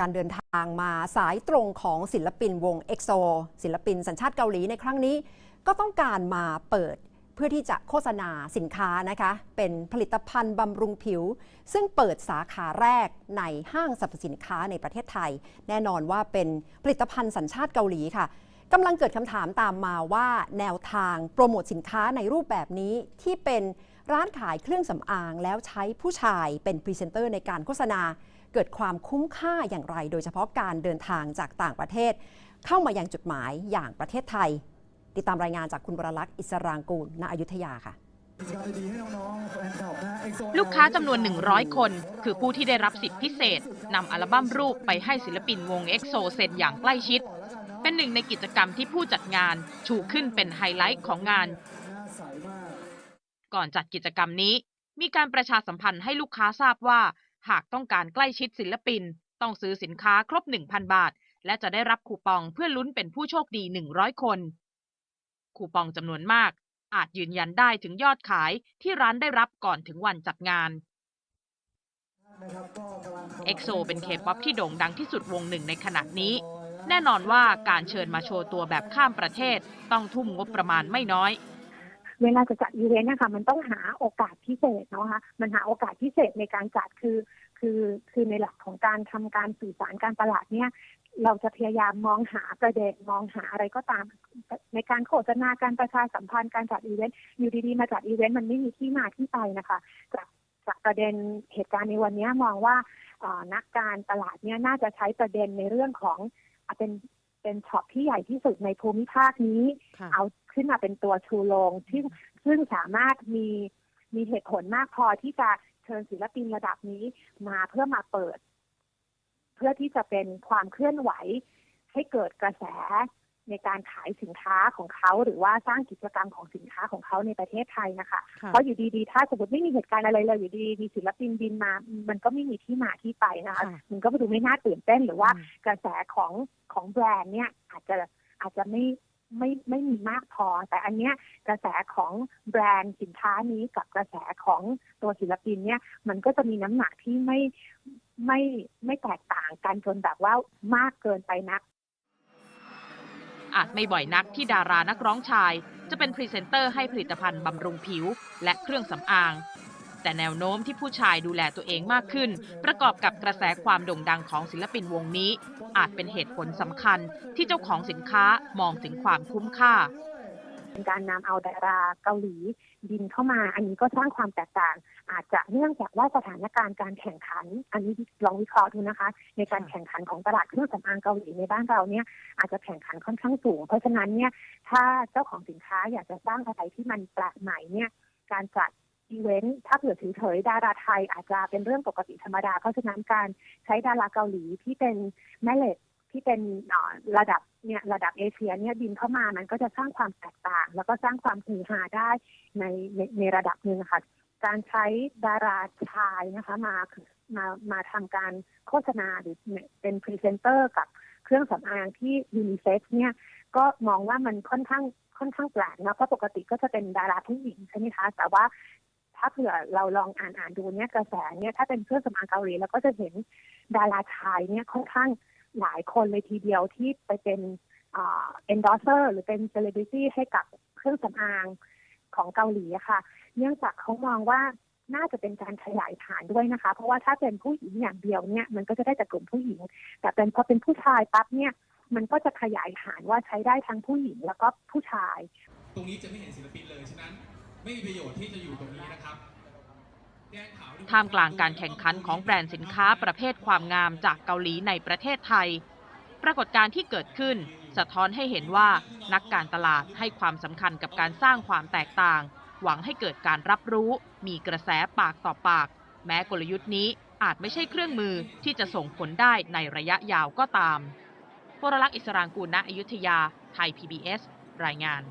การเดินทางมาสายตรงของศิลปินวง EXO ศิลปินสัญชาติเกาหลีในครั้งนี้ ก็ต้องการมาเปิดเพื่อที่จะโฆษณาสินค้านะคะ เป็นผลิตภัณฑ์บำรุงผิว ซึ่งเปิดสาขาแรกในห้างสรรพสินค้าในประเทศไทย แน่นอนว่าเป็นผลิตภัณฑ์สัญชาติเกาหลีค่ะกำลังเกิดคำถามตามมาว่าแนวทางโปรโมทสินค้าในรูปแบบนี้ที่เป็นร้านขายเครื่องสำอางแล้วใช้ผู้ชายเป็นพรีเซนเตอร์ในการโฆษณา เกิดความคุ้มค่าอย่างไร โดยเฉพาะการเดินทางจากต่างประเทศ เข้ามายังจุดหมายอย่างประเทศไทย ติดตามรายงานจากคุณวรลักษณ์อิสรางกูลณอยุธยาค่ะลูกค้าจำนวน 100 คน คือผู้ที่ได้รับสิทธิพิเศษนำอัลบั้มรูปไปให้ศิลปินวง EXO เซ็นอย่างใกล้ชิด เป็นหนึ่งในกิจกรรมที่ผู้จัดงานชูขึ้นเป็นไฮไลท์ของงาน ก่อนจัดกิจกรรมนี้ มีการประชาสัมพันธ์ให้ลูกค้าทราบว่า หากต้องการใกล้ชิดศิลปิน ต้องซื้อสินค้าครบ 1,000 บาท และจะได้รับคูปองเพื่อลุ้นเป็นผู้โชคดี 100 คน คูปองจำนวนมาก อาจยืนยันได้ถึงยอดขายที่ร้านได้รับก่อนถึงวันจัดงานเอ็กโซเป็นเคป๊อปที่โด่งดังที่สุดวงหนึ่งในขณะนี้ แน่นอนว่าการเชิญมาโชว์ตัวแบบข้ามประเทศ ต้องทุ่มงบประมาณไม่น้อยเวลาจะจัดอีเวนต์นะคะมันต้องหาโอกาสพิเศษเนาะคะมันหาโอกาสพิเศษในการจัดคือ คือคือในหลักของการทำการสื่อสารการตลาดเนี่ย เราจะพยายามมองหาประเด็นมองหาอะไรก็ตาม ในการโฆษณาการประชาสัมพันธ์การจัดอีเวนต์อยู่ดีๆมาจัดอีเวนต์มันไม่มีที่มาที่ไปนะคะจากจากประเด็นเหตุการณ์ในวันนี้มองว่าเอ่อนักการตลาดเนี่ยน่าจะใช้ประเด็นในเรื่องของอะเป็นเป็นช็อปที่ใหญ่ที่สุดในภูมิภาคนี้ เอาขึ้นมาเป็นตัวชูโรงที่ซึ่งสามารถมีมีเหตุผลมากพอที่จะเชิญศิลปินระดับนี้มาเพื่อมาเปิด เพื่อที่จะเป็นความเคลื่อนไหวให้เกิดกระแสในการขายสินค้าของเขาหรือว่าสร้างกิจกรรมของสินค้าของเขาในประเทศไทยนะคะ เพราะอยู่ดีๆ ถ้าสมมติไม่มีเหตุการณ์อะไรเลยอยู่ดีๆมีศิลปินบินมา มันก็ไม่มีที่มาที่ไปนะคะค่ะมันก็ดูไม่น่าตื่นเต้นหรือว่าอืมกระแสของของแบรนด์เนี่ยอาจจะอาจจะไม่ ไม่ไม่มีมากพอ แต่อันเนี้ยกระแสของแบรนด์สินค้านี้กับกระแสของตัวศิลปินเนี่ยมันก็จะมีน้ำหนักที่ไม่ไม่ไม่แตกต่างกันจนแบบว่ามากเกินไปนัก อาจไม่บ่อยนักที่ดารานักร้องชาย จะเป็นพรีเซนเตอร์ให้ผลิตภัณฑ์บำรุงผิว และเครื่องสำอาง แต่แนวโน้มที่ผู้ชายดูแลตัวเองมากขึ้น ประกอบกับกระแสความโด่งดังของศิลปินวงนี้ อาจเป็นเหตุผลสำคัญที่เจ้าของสินค้ามองถึงความคุ้มค่าเป็นการนำเอาดาราเกาหลีบินเข้ามา อันนี้ก็สร้างความแตกต่าง อาจจะเนื่องจากว่าสถานการณ์การแข่งขัน อันนี้ลองวิเคราะห์ดูนะคะ ในการแข่งขันของตลาดเครื่องสำอางเกาหลีในบ้านเราเนี่ยอาจจะแข่งขันค่อนข้างสูง เพราะฉะนั้นเนี่ยถ้าเจ้าของสินค้าอยากจะสร้างอะไรที่มันแปลกใหม่เนี่ยการจัด อีเวนต์ถ้าเผื่อถือเฉยดาราไทยอาจจะเป็นเรื่องปกติธรรมดา เพราะฉะนั้นการใช้ดาราเกาหลีที่เป็นแม่เหล็กที่เป็นระดับเนี่ยระดับเอเชียเนี่ยบินเข้ามามันก็จะสร้างความแตกต่าง แล้วก็สร้างความฮือฮาได้ในในในระดับหนึ่งค่ะ การใช้ดาราชายนะคะมามามาทำการโฆษณาหรือเป็นพรีเซนเตอร์กับเครื่องสำอางที่ยูนิเซ็กเนี่ยก็มองว่ามันค่อนข้างค่อนข้างแปลกนะเพราะปกติก็จะเป็นดาราผู้หญิงใช่ไหมคะ แต่ว่า ถ้าเผื่อเราลองอ่านอ่านดูเนี่ยกระแสเนี่ยถ้าเป็นเครื่องสำอางเกาหลีเราก็จะเห็นดาราชายเนี่ยค่อนข้างหลายคนเลยทีเดียวที่ไปเป็นเอ็นดอร์เซอร์หรือเป็นเซเลบริตี้ให้กับเครื่องสำอางของเกาหลีค่ะ เนื่องจากเขามองว่าน่าจะเป็นการขยายฐานด้วยนะคะ เพราะว่าถ้าเป็นผู้หญิงอย่างเดียวเนี่ยมันก็จะได้จากกลุ่มผู้หญิง แต่เป็นพอเป็นผู้ชายปั๊บเนี่ยมันก็จะขยายฐานว่าใช้ได้ทั้งผู้หญิงแล้วก็ผู้ชาย ตรงนี้จะไม่เห็นศิลปินเลยฉะนั้น ไม่มีประโยชน์ที่จะอยู่ตรงนี้นะครับแจ้งข่าวด้วยท่ามกลางการแข่งขันของแบรนด์สินค้าประเภทความงามจากเกาหลีในประเทศไทย ปรากฏการณ์ที่เกิดขึ้น สะท้อนให้เห็นว่านักการตลาดให้ความสำคัญกับการสร้างความแตกต่าง หวังให้เกิดการรับรู้ มีกระแสปากต่อปาก แม้กลยุทธ์นี้อาจไม่ใช่เครื่องมือที่จะส่งผลได้ในระยะยาวก็ตามพลลักษณ์อิสรางกูลณอยุธยา ไทย PBS รายงาน